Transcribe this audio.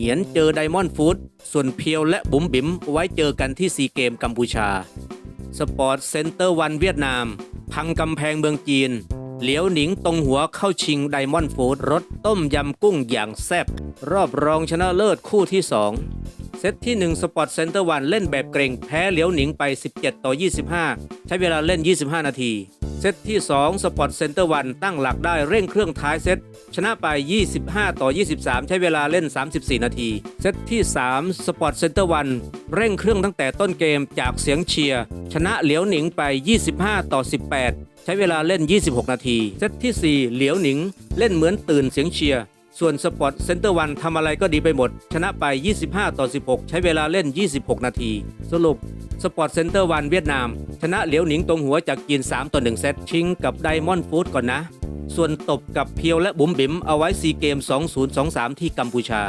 เหงียนเจอไดมอนด์ฟู้ดส่วนเพียวและบุ๋มบิ๋มไว้เจอกันที่ซีเกมกัมพูชา สปอร์ตเซ็นเตอร์วันเวียดนาม พังกำแพงเมืองจีน เหลียวหนิงตรงหัวเข้าชิงไดมอนด์ฟู้ดรสต้มยำกุ้งอย่างแซ่บรอบรองชนะเลิศคู่ที่2 เซตที่ 1 สปอร์ตเซนเตอร์วันเล่นแบบเกรงแพ้เหลียวหนิงไป 17 ต่อ 25 ใช้เวลาเล่น 25 นาที เซตที่ 2 สปอร์ตเซนเตอร์วันตั้งหลักได้เร่งเครื่องท้ายเซตชนะไป 25 ต่อ 23 ใช้เวลาเล่น 34 นาที เซตที่ 3 สปอร์ตเซนเตอร์วันเร่งเครื่องตั้งแต่ต้นเกมจากเสียงเชียร์ชนะเหลียวหนิงไป 25 ต่อ 18 ใช้เวลาเล่น 26 นาที เซตที่ 4 เหลียวหนิง เล่นเหมือนตื่นเสียงเชียร์ ส่วนสปอร์ตเซนเตอร์วันทำอะไรก็ดีไปหมด ชนะไป 25 ต่อ 16 ใช้เวลาเล่น 26 นาที สรุปสปอร์ตเซนเตอร์วันเวียดนาม ชนะเหลียวหนิงตรงหัวจากจีน 3 ต่อ 1 เซต ชิงกับไดมอนด์ฟู้ดก่อนนะ ส่วนตบกับเพียวและบุ๋มบิ๋มเอาไว้ซีเกม 2023 ที่กัมพูชา